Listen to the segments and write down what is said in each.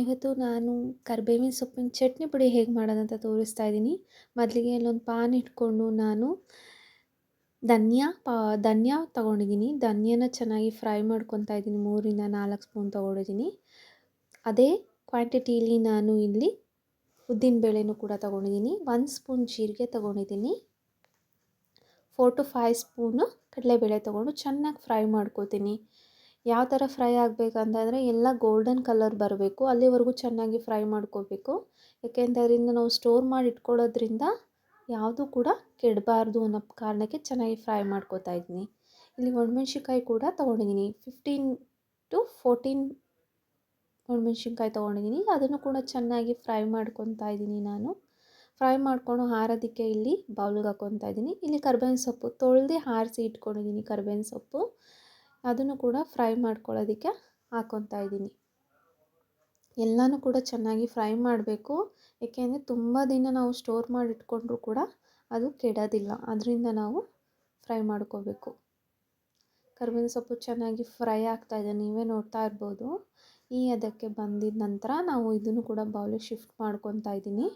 ಇವತ್ತು ನಾನು ಕರಿಬೇವಿನ ಸೊಪ್ಪಿನ ಚಟ್ನಿ ಪುಡಿ ಹೇಗೆ ಮಾಡೋದಂತ ತೋರಿಸ್ತಾ ಇದ್ದೀನಿ. ಮೊದಲಿಗೆ ಇಲ್ಲೊಂದು ಪಾನ್ ಇಟ್ಕೊಂಡು ನಾನು ಧನ್ಯಾ, ಪಾ, ಧನ್ಯಾ ತೊಗೊಂಡಿದ್ದೀನಿ. ಧನ್ಯನ ಚೆನ್ನಾಗಿ ಫ್ರೈ ಮಾಡ್ಕೊತಾ ಇದ್ದೀನಿ. ಮೂರಿಂದ ನಾಲ್ಕು ಸ್ಪೂನ್ ತೊಗೊಂಡಿದ್ದೀನಿ. ಅದೇ ಕ್ವಾಂಟಿಟೀಲಿ ನಾನು ಇಲ್ಲಿ ಉದ್ದಿನಬೇಳೆನೂ ಕೂಡ ತೊಗೊಂಡಿದ್ದೀನಿ. ಒಂದು ಸ್ಪೂನ್ ಜೀರಿಗೆ ತೊಗೊಂಡಿದ್ದೀನಿ. ಫೋರ್ ಟು ಫೈವ್ ಸ್ಪೂನು ಕಡಲೆಬೇಳೆ ತೊಗೊಂಡು ಚೆನ್ನಾಗಿ ಫ್ರೈ ಮಾಡ್ಕೋತೀನಿ. ಯಾವ ಥರ ಫ್ರೈ ಆಗಬೇಕಂತಂದರೆ ಎಲ್ಲ ಗೋಲ್ಡನ್ ಕಲರ್ ಬರಬೇಕು. ಅಲ್ಲಿವರೆಗೂ ಚೆನ್ನಾಗಿ ಫ್ರೈ ಮಾಡ್ಕೋಬೇಕು. ಅದರಿಂದ ನಾವು ಸ್ಟೋರ್ ಮಾಡಿ ಇಟ್ಕೊಳ್ಳೋದ್ರಿಂದ ಯಾವುದು ಕೂಡ ಕೆಡಬಾರ್ದು ಅನ್ನೋ ಕಾರಣಕ್ಕೆ ಚೆನ್ನಾಗಿ ಫ್ರೈ ಮಾಡ್ಕೋತಾ ಇದ್ದೀನಿ. ಇಲ್ಲಿ ಒಣಮೆಣ್ಸಿನ್ಕಾಯಿ ಕೂಡ ತೊಗೊಂಡಿದ್ದೀನಿ. ಫಿಫ್ಟೀನ್ ಟು ಫೋರ್ಟೀನ್ ಒಣಮೆಣ್ಸಿನ್ಕಾಯಿ ತೊಗೊಂಡಿದ್ದೀನಿ. ಅದನ್ನು ಕೂಡ ಚೆನ್ನಾಗಿ ಫ್ರೈ ಮಾಡ್ಕೊತಾ ಇದ್ದೀನಿ ನಾನು. ಫ್ರೈ ಮಾಡಿಕೊಂಡು ಹಾರೋದಕ್ಕೆ ಇಲ್ಲಿ ಬೌಲ್ಗೆ ಹಾಕ್ಕೊತಾ ಇದ್ದೀನಿ. ಇಲ್ಲಿ ಕರ್ಬೇವಿನ ಸೊಪ್ಪು ತೊಳೆದು ಹಾರಿಸಿ ಇಟ್ಕೊಂಡಿದ್ದೀನಿ ಕರ್ಬೇವಿನ ಸೊಪ್ಪು. ಅದನ್ನು ಕೂಡ ಫ್ರೈ ಮಾಡ್ಕೊಳ್ಳೋದಕ್ಕೆ ಹಾಕ್ಕೊತಾ ಇದ್ದೀನಿ. ಎಲ್ಲನೂ ಕೂಡ ಚೆನ್ನಾಗಿ ಫ್ರೈ ಮಾಡಬೇಕು. ಏಕೆಂದರೆ ತುಂಬ ದಿನ ನಾವು ಸ್ಟೋರ್ ಮಾಡಿ ಇಟ್ಕೊಂಡ್ರೂ ಕೂಡ ಅದು ಕೆಡೋದಿಲ್ಲ. ಅದರಿಂದ ನಾವು ಫ್ರೈ ಮಾಡ್ಕೋಬೇಕು. ಕರ್ಬೇವಿನ ಸೊಪ್ಪು ಚೆನ್ನಾಗಿ ಫ್ರೈ ಆಗ್ತಾ ಇದೆ. ನೀವೇ ನೋಡ್ತಾ ಇರ್ಬೋದು. ಈ ಅದಕ್ಕೆ ಬಂದಿದ ನಂತರ ನಾವು ಇದನ್ನು ಕೂಡ ಬೌಲಿಗೆ ಶಿಫ್ಟ್ ಮಾಡ್ಕೊತಾ ಇದ್ದೀನಿ.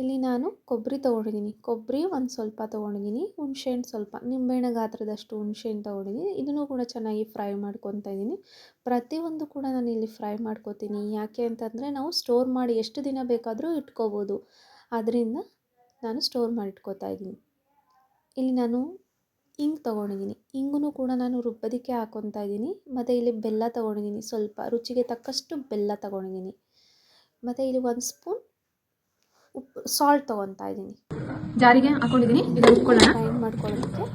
ಇಲ್ಲಿ ನಾನು ಕೊಬ್ಬರಿ ತೊಗೊಂಡಿದ್ದೀನಿ. ಕೊಬ್ಬರಿ ಒಂದು ಸ್ವಲ್ಪ ತೊಗೊಂಡಿದ್ದೀನಿ, ಹುಣ್ಸೆಹಣ್ಣು ಸ್ವಲ್ಪ. ನಿಂಬೆಹಣ್ಣು ಗಾತ್ರದಷ್ಟು ಹುಣ್ಸೆಹಣ್ಣು ತೊಗೊಂಡಿದ್ದೀನಿ. ಇದನ್ನು ಕೂಡ ಚೆನ್ನಾಗಿ ಫ್ರೈ ಮಾಡ್ಕೊತಾ ಇದ್ದೀನಿ. ಪ್ರತಿಯೊಂದು ಕೂಡ ನಾನು ಇಲ್ಲಿ ಫ್ರೈ ಮಾಡ್ಕೋತೀನಿ. ಯಾಕೆ ಅಂತಂದರೆ ನಾವು ಸ್ಟೋರ್ ಮಾಡಿ ಎಷ್ಟು ದಿನ ಬೇಕಾದರೂ ಇಟ್ಕೋಬೋದು. ಅದರಿಂದ ನಾನು ಸ್ಟೋರ್ ಮಾಡಿ ಇಟ್ಕೋತಾ ಇದ್ದೀನಿ. ಇಲ್ಲಿ ನಾನು ಇಂಗು ತೊಗೊಂಡಿದ್ದೀನಿ. ಹಿಂಗೂ ಕೂಡ ನಾನು ರುಬ್ಬೋದಕ್ಕೆ ಹಾಕೊತಾ ಇದ್ದೀನಿ. ಮತ್ತು ಇಲ್ಲಿ ಬೆಲ್ಲ ತೊಗೊಂಡಿದ್ದೀನಿ. ಸ್ವಲ್ಪ ರುಚಿಗೆ ತಕ್ಕಷ್ಟು ಬೆಲ್ಲ ತೊಗೊಂಡಿದ್ದೀನಿ. ಮತ್ತು ಇಲ್ಲಿ ಒಂದು ಸ್ಪೂನ್ ಉಪ್ಪು ಸಾಲ್ಟ್ ತೊಗೊತಾ ಇದ್ದೀನಿ. ಜಾರಿಗೆ ಹಾಕೊಂಡಿದ್ದೀನಿ. ಇದನ್ನು ಉಟ್ಕೊಳ್ಳೋಣ. ಗ್ರೈಂಡ್ ಮಾಡ್ಕೊಳ್ಳೋದಕ್ಕೆ.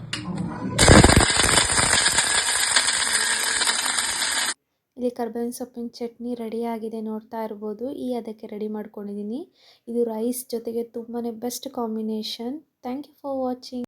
ಇಲ್ಲಿ ಕರ್ಬೇವಿನ ಸೊಪ್ಪಿನ ಚಟ್ನಿ ರೆಡಿ ಆಗಿದೆ ನೋಡ್ತಾ ಇರ್ಬೋದು. ಈ ಅದಕ್ಕೆ ರೆಡಿ ಮಾಡ್ಕೊಂಡಿದ್ದೀನಿ. ಇದು ರೈಸ್ ಜೊತೆಗೆ ತುಂಬಾ best combination thank you for watching